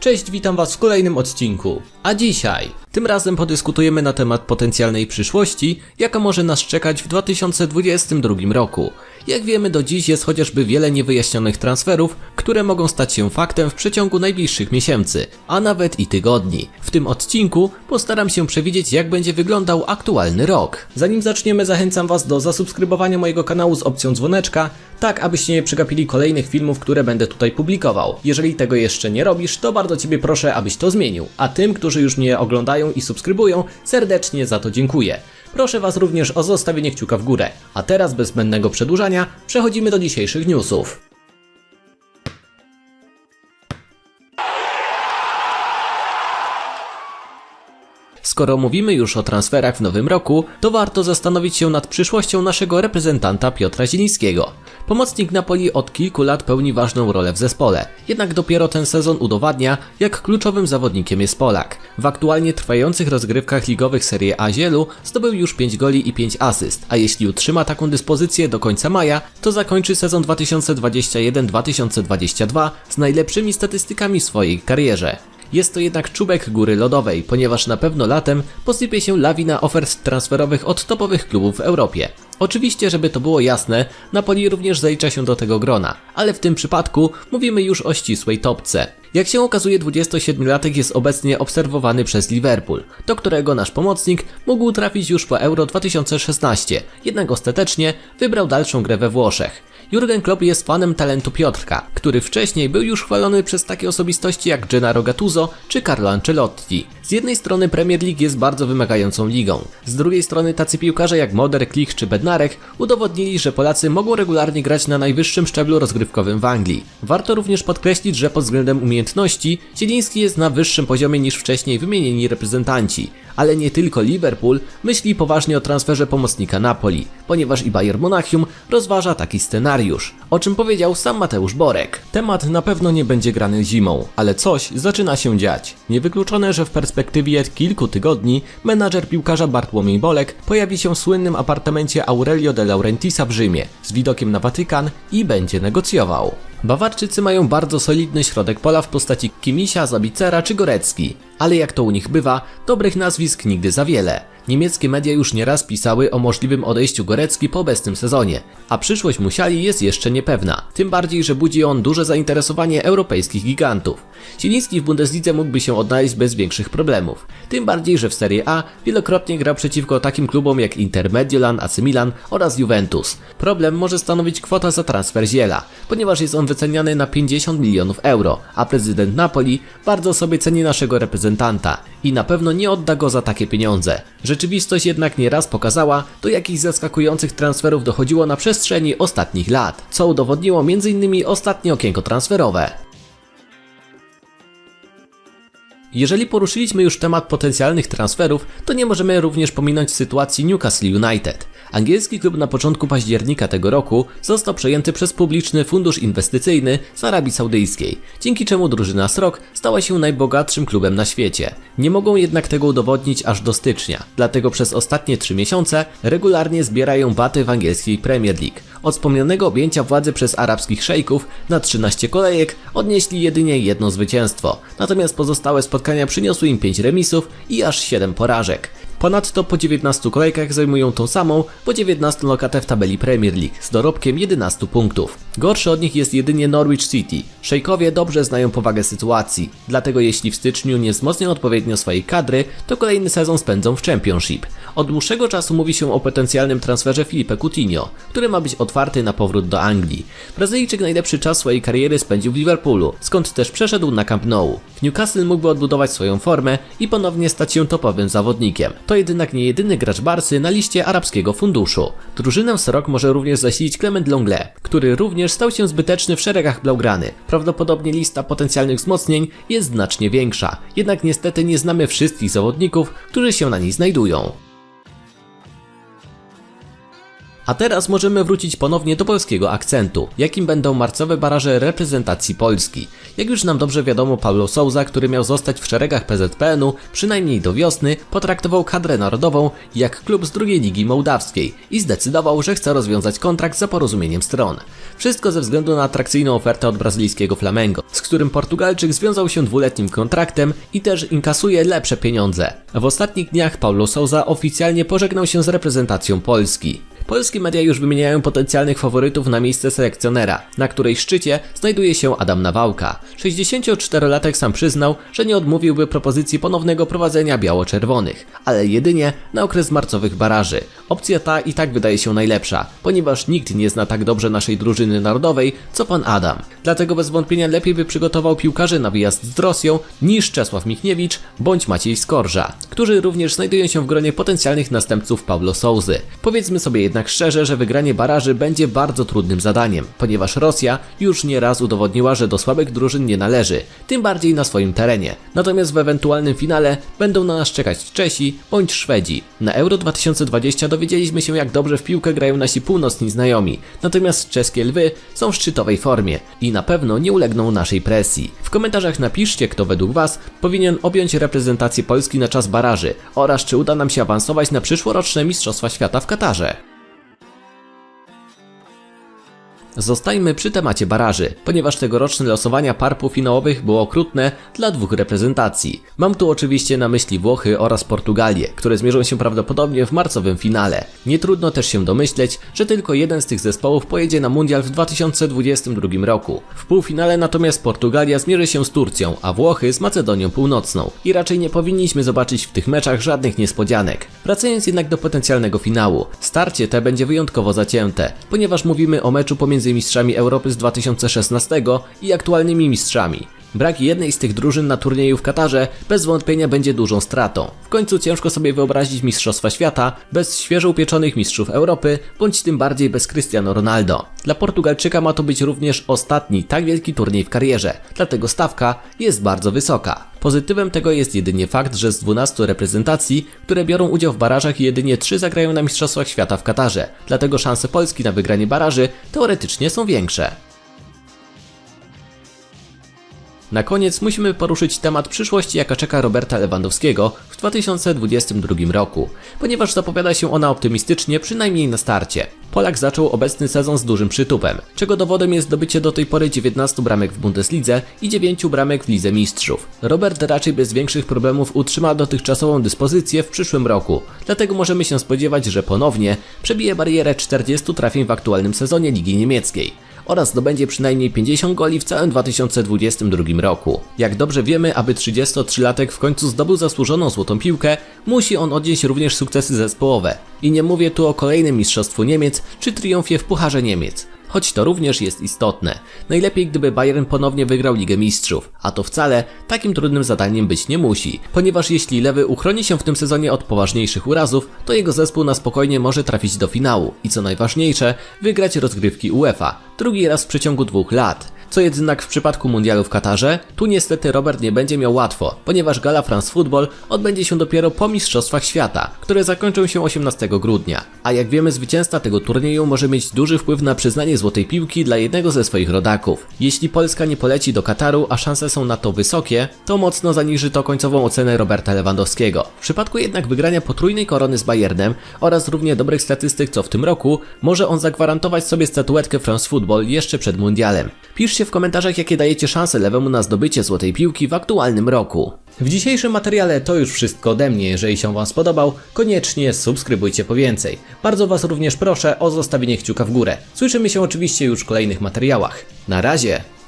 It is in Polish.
Cześć, witam Was w kolejnym odcinku. A dzisiaj, tym razem podyskutujemy na temat potencjalnej przyszłości, jaka może nas czekać w 2022 roku. Jak wiemy, do dziś jest chociażby wiele niewyjaśnionych transferów, które mogą stać się faktem w przeciągu najbliższych miesięcy, a nawet i tygodni. W tym odcinku postaram się przewidzieć, jak będzie wyglądał aktualny rok. Zanim zaczniemy, zachęcam Was do zasubskrybowania mojego kanału z opcją dzwoneczka, tak abyście nie przegapili kolejnych filmów, które będę tutaj publikował. Jeżeli tego jeszcze nie robisz, to bardzo Ciebie proszę, abyś to zmienił. A tym, którzy już mnie oglądają i subskrybują, serdecznie za to dziękuję. Proszę Was również o zostawienie kciuka w górę. A teraz bez zbędnego przedłużania przechodzimy do dzisiejszych newsów. Skoro mówimy już o transferach w nowym roku, to warto zastanowić się nad przyszłością naszego reprezentanta Piotra Zielińskiego. Pomocnik Napoli od kilku lat pełni ważną rolę w zespole, jednak dopiero ten sezon udowadnia, jak kluczowym zawodnikiem jest Polak. W aktualnie trwających rozgrywkach ligowych Serie A Zielu zdobył już 5 goli i 5 asyst, a jeśli utrzyma taką dyspozycję do końca maja, to zakończy sezon 2021-2022 z najlepszymi statystykami w swojej karierze. Jest to jednak czubek góry lodowej, ponieważ na pewno latem posypie się lawina ofert transferowych od topowych klubów w Europie. Oczywiście, żeby to było jasne, Napoli również zalicza się do tego grona, ale w tym przypadku mówimy już o ścisłej topce. Jak się okazuje, 27-latek jest obecnie obserwowany przez Liverpool, do którego nasz pomocnik mógł trafić już po Euro 2016, jednak ostatecznie wybrał dalszą grę we Włoszech. Jurgen Klopp jest fanem talentu Piotrka, który wcześniej był już chwalony przez takie osobistości jak Gennaro Gattuso czy Carlo Ancelotti. Z jednej strony Premier League jest bardzo wymagającą ligą, z drugiej strony tacy piłkarze jak Moder, Klich czy Bednarek udowodnili, że Polacy mogą regularnie grać na najwyższym szczeblu rozgrywkowym w Anglii. Warto również podkreślić, że pod względem umiejętności Zieliński jest na wyższym poziomie niż wcześniej wymienieni reprezentanci, ale nie tylko Liverpool myśli poważnie o transferze pomocnika Napoli, ponieważ i Bayern Monachium rozważa taki scenariusz, o czym powiedział sam Mateusz Borek. Temat na pewno nie będzie grany zimą, ale coś zaczyna się dziać. Niewykluczone, że w perspektywie kilku tygodni menadżer piłkarza Bartłomiej Bolek pojawi się w słynnym apartamencie Aurelio de Laurentisa w Rzymie z widokiem na Watykan i będzie negocjował. Bawarczycy mają bardzo solidny środek pola w postaci Kimisia, Zabicera czy Gorecki, ale jak to u nich bywa, dobrych nazwisk nigdy za wiele. Niemieckie media już nieraz pisały o możliwym odejściu Gorecki po obecnym sezonie, a przyszłość Musiali jest jeszcze niepewna, tym bardziej, że budzi on duże zainteresowanie europejskich gigantów. Zieliński w Bundeslidze mógłby się odnaleźć bez większych problemów, tym bardziej, że w Serie A wielokrotnie grał przeciwko takim klubom jak Inter Mediolan, AC Milan oraz Juventus. Problem może stanowić kwota za transfer Ziela, ponieważ jest on wyceniany na 50 milionów euro, a prezydent Napoli bardzo sobie ceni naszego reprezentanta i na pewno nie odda go za takie pieniądze. Rzeczywistość jednak nieraz pokazała, do jakich zaskakujących transferów dochodziło na przestrzeni ostatnich lat, co udowodniło m.in. ostatnie okienko transferowe. Jeżeli poruszyliśmy już temat potencjalnych transferów, to nie możemy również pominąć sytuacji Newcastle United. Angielski klub na początku października tego roku został przejęty przez publiczny fundusz inwestycyjny z Arabii Saudyjskiej, dzięki czemu drużyna Srok stała się najbogatszym klubem na świecie. Nie mogą jednak tego udowodnić aż do stycznia, dlatego przez ostatnie 3 miesiące regularnie zbierają baty w angielskiej Premier League. Od wspomnianego objęcia władzy przez arabskich szejków na 13 kolejek odnieśli jedynie jedno zwycięstwo, natomiast pozostałe spotkania przyniosły im 5 remisów i aż 7 porażek. Ponadto po 19 kolejkach zajmują tą samą, po 19 lokatę w tabeli Premier League z dorobkiem 11 punktów. Gorszy od nich jest jedynie Norwich City. Szejkowie dobrze znają powagę sytuacji, dlatego jeśli w styczniu nie wzmocnią odpowiednio swojej kadry, to kolejny sezon spędzą w Championship. Od dłuższego czasu mówi się o potencjalnym transferze Filipe Coutinho, który ma być otwarty na powrót do Anglii. Brazylijczyk najlepszy czas swojej kariery spędził w Liverpoolu, skąd też przeszedł na Camp Nou. W Newcastle mógłby odbudować swoją formę i ponownie stać się topowym zawodnikiem. To jednak nie jedyny gracz Barsy na liście arabskiego funduszu. Drużynę Sorok może również zasilić Clement Longley, który również stał się zbyteczny w szeregach Blaugrany. Prawdopodobnie lista potencjalnych wzmocnień jest znacznie większa, jednak niestety nie znamy wszystkich zawodników, którzy się na niej znajdują. A teraz możemy wrócić ponownie do polskiego akcentu, jakim będą marcowe baraże reprezentacji Polski. Jak już nam dobrze wiadomo, Paulo Souza, który miał zostać w szeregach PZPN-u przynajmniej do wiosny, potraktował kadrę narodową jak klub z drugiej ligi mołdawskiej i zdecydował, że chce rozwiązać kontrakt za porozumieniem stron. Wszystko ze względu na atrakcyjną ofertę od brazylijskiego Flamengo, z którym Portugalczyk związał się dwuletnim kontraktem i też inkasuje lepsze pieniądze. W ostatnich dniach Paulo Souza oficjalnie pożegnał się z reprezentacją Polski. Polskie media już wymieniają potencjalnych faworytów na miejsce selekcjonera, na której szczycie znajduje się Adam Nawałka. 64-latek sam przyznał, że nie odmówiłby propozycji ponownego prowadzenia biało-czerwonych, ale jedynie na okres marcowych baraży. Opcja ta i tak wydaje się najlepsza, ponieważ nikt nie zna tak dobrze naszej drużyny narodowej, co pan Adam. Dlatego bez wątpienia lepiej by przygotował piłkarzy na wyjazd z Rosją niż Czesław Michniewicz bądź Maciej Skorża, którzy również znajdują się w gronie potencjalnych następców Pablo Souzy. Powiedzmy sobie jednak szczerze, że wygranie baraży będzie bardzo trudnym zadaniem, ponieważ Rosja już nieraz udowodniła, że do słabych drużyn nie należy, tym bardziej na swoim terenie. Natomiast w ewentualnym finale będą na nas czekać Czesi bądź Szwedzi. Na Euro 2020 dowiedzieliśmy się jak dobrze w piłkę grają nasi północni znajomi, natomiast czeskie lwy są w szczytowej formie i na pewno nie ulegną naszej presji. W komentarzach napiszcie, kto według Was powinien objąć reprezentację Polski na czas baraży oraz czy uda nam się awansować na przyszłoroczne Mistrzostwa Świata w Katarze. Zostańmy przy temacie baraży, ponieważ tegoroczne losowania par półfinałowych było okrutne dla dwóch reprezentacji. Mam tu oczywiście na myśli Włochy oraz Portugalię, które zmierzą się prawdopodobnie w marcowym finale. Nie trudno też się domyśleć, że tylko jeden z tych zespołów pojedzie na mundial w 2022 roku. W półfinale natomiast Portugalia zmierzy się z Turcją, a Włochy z Macedonią Północną. I raczej nie powinniśmy zobaczyć w tych meczach żadnych niespodzianek. Wracając jednak do potencjalnego finału, starcie te będzie wyjątkowo zacięte, ponieważ mówimy o meczu pomiędzy mistrzami Europy z 2016 i aktualnymi mistrzami. Brak jednej z tych drużyn na turnieju w Katarze bez wątpienia będzie dużą stratą. W końcu ciężko sobie wyobrazić Mistrzostwa Świata bez świeżo upieczonych mistrzów Europy, bądź tym bardziej bez Cristiano Ronaldo. Dla Portugalczyka ma to być również ostatni tak wielki turniej w karierze, dlatego stawka jest bardzo wysoka. Pozytywem tego jest jedynie fakt, że z 12 reprezentacji, które biorą udział w barażach, jedynie 3 zagrają na Mistrzostwach Świata w Katarze, dlatego szanse Polski na wygranie baraży teoretycznie są większe. Na koniec musimy poruszyć temat przyszłości, jaka czeka Roberta Lewandowskiego w 2022 roku, ponieważ zapowiada się ona optymistycznie, przynajmniej na starcie. Polak zaczął obecny sezon z dużym przytupem, czego dowodem jest zdobycie do tej pory 19 bramek w Bundeslidze i 9 bramek w Lidze Mistrzów. Robert raczej bez większych problemów utrzyma dotychczasową dyspozycję w przyszłym roku, dlatego możemy się spodziewać, że ponownie przebije barierę 40 trafień w aktualnym sezonie Ligi Niemieckiej oraz zdobędzie przynajmniej 50 goli w całym 2022 roku. Jak dobrze wiemy, aby 33-latek w końcu zdobył zasłużoną złotą piłkę, musi on odnieść również sukcesy zespołowe. I nie mówię tu o kolejnym mistrzostwu Niemiec czy triumfie w Pucharze Niemiec choć to również jest istotne. Najlepiej gdyby Bayern ponownie wygrał Ligę Mistrzów, a to wcale takim trudnym zadaniem być nie musi, ponieważ jeśli Lewy uchroni się w tym sezonie od poważniejszych urazów, to jego zespół na spokojnie może trafić do finału i co najważniejsze, wygrać rozgrywki UEFA, drugi raz w przeciągu dwóch lat. Co jednak w przypadku mundialu w Katarze, tu niestety Robert nie będzie miał łatwo, ponieważ Gala France Football odbędzie się dopiero po Mistrzostwach Świata, które zakończą się 18 grudnia. A jak wiemy, zwycięzca tego turnieju może mieć duży wpływ na przyznanie złotej piłki dla jednego ze swoich rodaków. Jeśli Polska nie poleci do Kataru, a szanse są na to wysokie, to mocno zaniży to końcową ocenę Roberta Lewandowskiego. W przypadku jednak wygrania potrójnej korony z Bayernem oraz równie dobrych statystyk co w tym roku, może on zagwarantować sobie statuetkę France Football jeszcze przed mundialem. Piszcie w komentarzach, jakie dajecie szanse lewemu na zdobycie złotej piłki w aktualnym roku. W dzisiejszym materiale to już wszystko ode mnie. Jeżeli się Wam spodobał, koniecznie subskrybujcie po więcej. Bardzo Was również proszę o zostawienie kciuka w górę. Słyszymy się oczywiście już w kolejnych materiałach. Na razie!